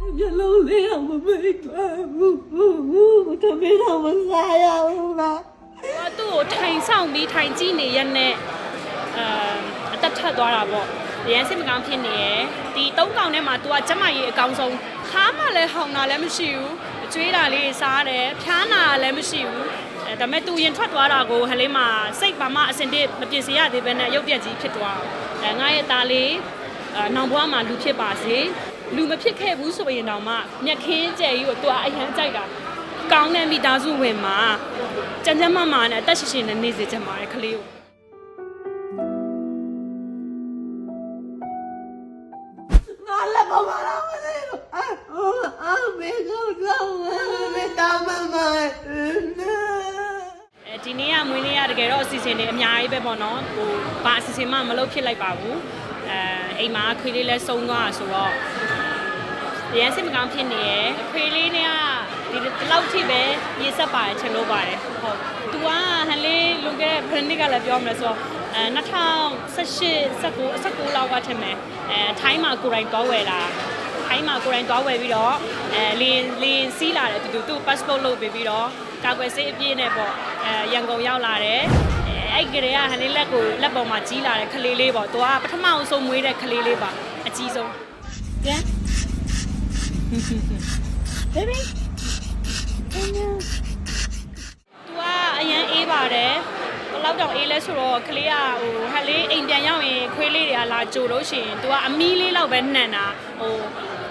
မျက်လုံးလေးအောင်မမိတ်ပါဘူးဘူးတမင်းတော့မစားရဘူးလား။သူ့ကိုထိုင်ဆောင်ပြီးထိုင်ကြည့်နေရက်နဲ့အဲအသက်ထက်သွားတာပေါ့။ရန်စစ်မကောင်းဖြစ်နေရယ်။ဒီသုံးကောင်ထဲမှာ तू ကကျမကြီးအကောင်ဆုံးခါမှလည်းဟောင်တာလည်းမရှိဘူး။အကျွေးတာလေးစားတယ်။ဖျားနာလည်းမရှိဘူး။အဲဒါပေမဲ့ तू ရင်ထွက်သွားတာကိုဟလေးမှာစိတ်ပါမအစင်တစ်မပြည့်စရသေးဘဲနဲ့ရုပ်ပြက်ကြီးဖြစ်သွား။အဲငါရဲ့သားလေးအဲနောင်ဘွားမှာလူဖြစ်ပါစေ။ လူမဖြစ်ခဲ့ဘူးဆိုရင်တော့မှမြက်ခင်းကျဲကြီးကို तू အရန်ကြိုက်တာ။ကောင်းတဲ့မိသားစုဝင်မှာကြမ်းကြမ်းမမာနဲ့အသက်ရှင်ရှင်နဲ့နေစေချင်ပါတယ်ခလေးကိုငါလည်းမမလာမသိဘူးအာအာမေကောတော့မေတာမမအဲဒီနေ့ကမွေးနေ့ကတကယ်တော့အစီအစဉ်တွေအများကြီးပဲပေါ့နော်ဟိုဘာအစီအစဉ်မှမလုပ်ဖြစ်လိုက်ပါဘူးအဲအိမ်မှာခွေးလေးလဲစုံသွားဆိုတော့ ရန်စစ်မကောင်းဖြစ်နေရယ်ခွေးလေးနဲ့ကဒီဒီလောက်ထိပဲရေဆက်ပါတယ်ချင်လို့ပါတယ်ဟုတ်သူကဟန်လေးလွန်ခဲ့တဲ့ဖရနစ်ကလည်းပြောမလဲဆိုတော့အဲ2018 19 19လောက်ကထင်မယ်အဲထိုင်းမှာကိုယ်တိုင်တော့ဝယ်လာထိုင်းမှာကိုယ်တိုင်သွားဝယ်ပြီးတော့အဲလင်းလင်းစီးလာတယ်သူသူသူ့ passport လုပ်ပေးပြီးတော့ကာကွယ်ဆေးအပြည့်နဲ့ပေါ့အဲရန်ကုန်ရောက်လာတယ်အဲအဲ့ကလေးကဟန်လေးလက်ကိုလက်ပေါ်မှာကြီးလာတဲ့ခလေးလေးပေါ့သူကပထမအောင်ဆုံးမွေးတဲ့ခလေးလေးပါအကြီးဆုံး ကျန် baby သူကအရန်အေးပါတယ်ဘယ်လောက်တောင်အေးလဲဆိုတော့ကလေးကဟိုဟက်လေးအိမ်ပြန်ရောက်ရင်ခွေးလေးတွေကလာကြိုလို့ရှိရင် तू ကအမီးလေးလောက်ပဲနှံ့တာဟို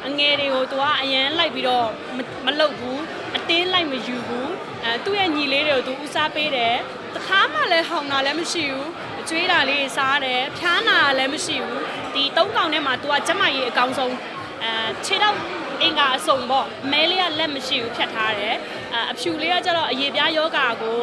အငယ်တွေကို तू ကအရန်လိုက်ပြီးတော့မမလုတ်ဘူးအတင်းလိုက်မယူဘူးအဲသူ့ရဲ့ညီလေးတွေကို तू ဦးစားပေးတယ်တခါမှလည်းဟောင်တာလည်းမရှိဘူးအကျွေးတာလေးစားတယ်ဖျားနာလည်းမရှိဘူးဒီသုံးကောင်ထဲမှာ तू ကကျမကြီးအကောင်ဆုံးအဲခြေတော့ အင်္ဂါအစုံပေါ့မဲလေးကလက်မရှိဘူးဖြတ်ထားတယ်အအဖြူလေးကကျတော့အရေပြားယောဂါကို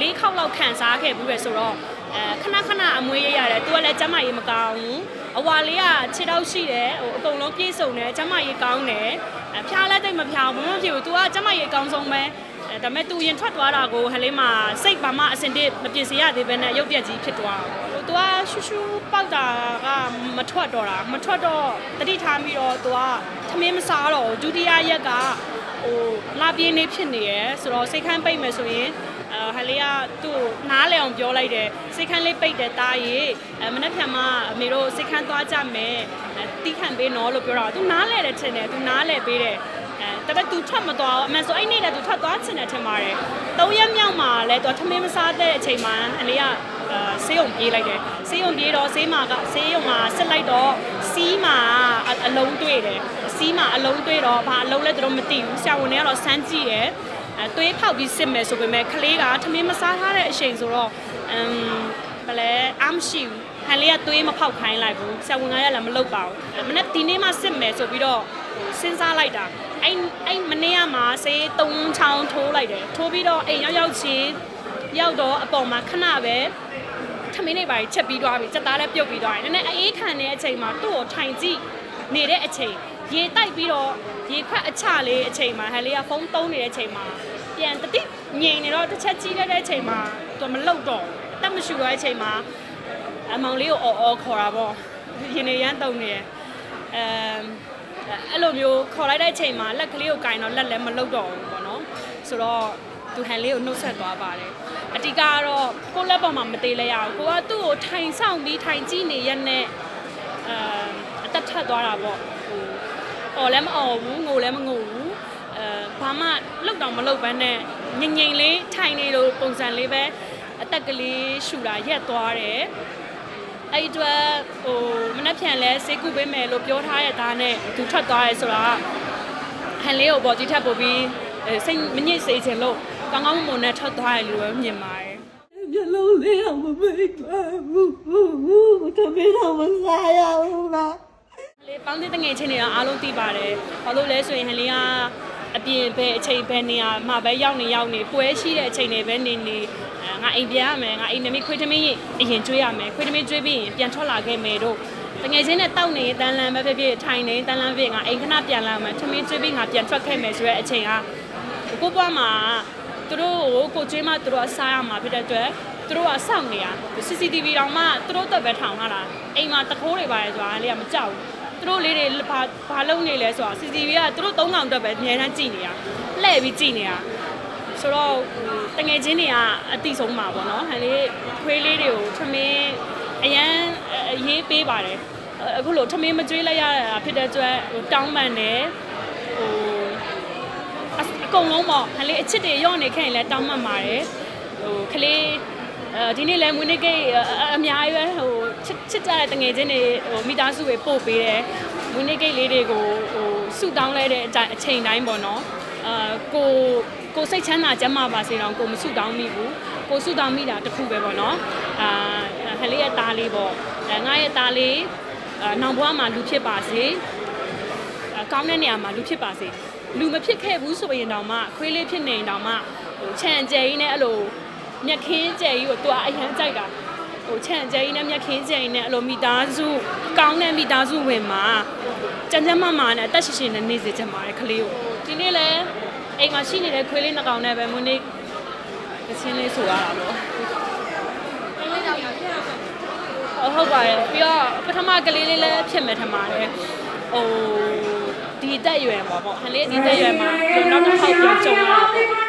၄ခေါက်လောက်ခံစားခဲ့ဘူးပဲဆိုတော့အဲခဏခဏအမွေးရရတယ်သူကလည်းကျမကြီးမကောင်းဘူးအဝါလေးကခြေတော့ရှိတယ်ဟိုအကုန်လုံးပြည့်စုံတယ်ကျမကြီးကောင်းတယ်အဖျားလည်းတိတ်မဖျားဘူးမဖြစ်ဘူး तू ကကျမကြီးအကောင်းဆုံးပဲအဲဒါပေမဲ့ तू ရင်ထွက်သွားတာကိုဟလေးမှာစိတ်ပါမအစင်တစ်မပြည့်စရသေးဘဲနဲ့ရုပ်ပြက်ကြီးဖြစ်သွားတာ။ သူကရှူရှူပေါက်တာကမထွက်တော့တာမထွက်တော့တတိထားပြီးတော့သူကသမင်းမစားတော့ဒုတိယရက်ကဟိုလာပြင်းနေဖြစ်နေရယ်ဆိုတော့စိတ်ခန်းပိတ်မယ်ဆိုရင်အဲဟလေးကသူ့နားလည်အောင်ပြောလိုက်တယ်စိတ်ခန်းလေးပိတ်တယ်တားရေအဲမနေ့ဖြန်မှအမေတို့စိတ်ခန်းသွားကြမယ်တီးခံပေးနော်လို့ပြောတော့သူနားလည်တယ်ထင်တယ်သူနားလည်ပေးတယ်အဲတပတ်သူထွက်မသွားဘူးအမှန်ဆိုအဲ့နေ့လည်းသူထွက်သွားချင်တယ်ထင်ပါတယ်၃ရက်မြောက်မှာလည်းသူထမင်းမစားတဲ့အချိန်မှာအလေးက ဆေးရုံပြေးလိုက်တယ်ဆေးရုံပြေးတော့ဆေးမာကဆေးရုံမှာဆက်လိုက်တော့စီးမှာအအလုံးတွေ့တယ်စီးမှာအလုံးတွေ့တော့ဘာအလုံးလဲသူတို့မသိဘူးဆရာဝန်တွေကတော့စမ်းကြည့်တယ်အဲသွေးဖောက်ပြီးစစ်မယ်ဆိုပေမဲ့ကလေးကထမင်းမစားထားတဲ့အချိန်ဆိုတော့အမ်ဘယ်လဲအားမရှိဘူးဟန်လေးကသွေးမဖောက်ခိုင်းလိုက်ဘူးဆရာဝန်ကလည်းမလုပ်ပါဘူးမနေ့ဒီနေ့မှစစ်မယ်ဆိုပြီးတော့စဉ်းစားလိုက်တာအဲ့အဲ့မနေ့ကမှဆေး၃ချောင်းထိုးလိုက်တယ်ထိုးပြီးတော့အိမ်ရောက်ရောက်ချင်း ရောက်တော့အပေါ်မှာခဏပဲထမင်းလေးပါချက်ပြီးသွားပြီချက်သားလည်းပြုတ်ပြီးသွားတယ်နည်းနည်းအေးခံနေတဲ့အချိန်မှာသူ့ကိုထိုင်ကြည့်နေတဲ့အချိန်ရေတိုက်ပြီးတော့ရေခွက်အချလေးအချိန်မှာဟန်လေးကဖုန်းသုံးနေတဲ့အချိန်မှာပြန်တတိငြိမ်နေတော့တစ်ချက်ကြီးတဲ့အချိန်မှာသူမလုတ်တော့အသက်မရှူတော့တဲ့အချိန်မှာအမောင်လေးကိုအော်အော်ခေါ်တာပေါ့ရင်နေရမ်းတုံနေတယ်အဲအဲ့လိုမျိုးခေါ်လိုက်တဲ့အချိန်မှာလက်ကလေးကိုကင်တော့လက်လည်းမလုတ်တော့ဘူးပေါ့နော်ဆိုတော့ သူဟန်လေးကိုနှုတ်ဆက်သွားပါတယ်အတိကတော့ကိုယ့်လက်ပေါ်မှာမသေးလဲရအောင်ကိုကသူ့ကိုထိုင်ဆောင်ပြီးထိုင်ကြည့်နေရက်နဲ့အဲအသက်ထက်သွားတာပေါ့ဟိုအော်လည်းမအော်ဘူးငိုလည်းမငိုဘူးအဲဘာမှလောက်တော့မလောက်ဘဲနဲ့ငိမ့်ငိမ့်လေးထိုင်နေလို့ပုံစံလေးပဲအသက်ကလေးရှူတာရက်သွားတယ်အဲ့ဒီအတွက်ဟိုမနှက်ဖြန်လဲစေကူပေးမယ်လို့ပြောထားတဲ့သားနဲ့သူထွက်သွားရဲဆိုတာဟန်လေးကိုပေါ်ဒီထက်ပို့ပြီးအဲစိတ်မညစ်စေချင်လို့ ကောင်းကောင်းမွန်မွန်နဲ့ထွက်သွားရလို့ပဲမြင်ပါတယ်မျက်လုံးလေးအောင်မမိတ်ပါဘူးတမင်းတော့မစားရဘူးလားလေပေါင်းတဲ့တငယ်ချင်းတွေကအားလုံးသိပါတယ်။ဘာလို့လဲဆိုရင်ဟန်လေးကအပြင်ပဲအချိန်ပဲနေရမှာပဲရောက်နေရောက်နေပွဲရှိတဲ့အချိန်တွေပဲနေနေအဲငါအိမ်ပြန်ရမယ်ငါအိမ်နမီခွေးသမီးအရင်ကျွေးရမယ်ခွေးသမီးကျွေးပြီးရင်ပြန်ထွက်လာခဲ့မယ်တို့တငယ်ချင်းနဲ့တောက်နေတန်းလန်းပဲဖြစ်ဖြစ်ထိုင်နေတန်းလန်းဖြစ်ငါအိမ်ခဏပြန်လာမယ်သမီးကျွေးပြီးငါပြန်ထွက်ခဲ့မယ်ဆိုတဲ့အချိန်ကကိုပွားမှာ သူတို့ကိုကိုကျွေးမှသူတို့ကစားရမှာဖြစ်တဲ့အတွက်သူတို့ကစောင့်နေရ CCTV တောင်မှသူတို့တက်ပဲထောင်ထားတာအိမ်မှာတခိုးတွေပါတယ်ဆိုတာလေကမကြောက်ဘူးသူတို့လေးတွေဘာဘာလုပ်နေလဲဆိုတာ CCTV ကသူတို့သုံးကောင်တက်ပဲအများအားကြည့်နေရလှည့်ပြီးကြည့်နေရဆိုတော့ဟိုတငယ်ချင်းတွေကအတိဆုံးမှာပေါ့နော်ဟန်လေးခွေးလေးတွေကိုထမင်းအရန်အရေးပေးပါတယ်အခုလို့ထမင်းမကျွေးလိုက်ရတာဖြစ်တဲ့အတွက်ဟိုတောင်းပန်တယ်ဟိုအအ ကုန်လုံးပေါ့ခလေးအချစ်တွေရော့နေခဲ့ရင်လည်းတောင်းမှန်ပါတယ်ဟိုခလေးအဲဒီနေ့လည်းမွေးနေ့ကိတ်အအအများကြီးပဲဟိုချစ်ချစ်ကြတဲ့တငယ်ချင်းတွေဟိုမိသားစုတွေပို့ပေးတယ်မွေးနေ့ကိတ်လေးတွေကိုဟိုဆုတောင်းလဲတဲ့အချိန်အချိန်တိုင်းပေါ့နော်အာကိုကိုစိတ်ချမ်းသာကျန်းမာပါစေတော့ကိုမဆုတောင်းမိဘူးကိုဆုတောင်းမိတာတစ်ခုပဲပေါ့နော်အာခလေးရဲ့သားလေးပေါ့အဲငါရဲ့သားလေးအာနောင်ဘွားမှာလူဖြစ်ပါစေအကောင်းတဲ့နေရာမှာလူဖြစ်ပါစေ လူမဖြစ်ခဲ့ဘူးဆိုရင်တောင်မှခွေးလေးဖြစ်နေရင်တောင်မှဟိုခြံကျဲကြီးနဲ့အဲ့လိုမျက်ခင်းကျဲကြီးကိုသူကအရန်ကြိုက်တာဟိုခြံကျဲကြီးနဲ့မျက်ခင်းကျဲကြီးနဲ့အဲ့လိုမိသားစုကောင်းတဲ့မိသားစုဝင်မှာကြမ်းကြမ်းမမာနဲ့အသက်ရှင်ရှင်နဲ့နေစေချင်ပါတယ်ကလေးကိုဒီနေ့လဲအိမ်မှာရှိနေတဲ့ခွေးလေးနှစ်ကောင်နဲ့ပဲမွေးနေ့ကချင်းလေးဆိုရတာပေါ့ဟုတ်ဟုတ်ပါတယ်ပြီးတော့ပထမကလေးလေးလည်းဖြစ်မယ်ထင်ပါတယ်ဟို ဒီတက်ရွယ်မှာပေါ့ဟန်လေးဒီတက်ရွယ်မှာနောက်တစ်ခေါက်ပြန်ကြုံရတာပေါ့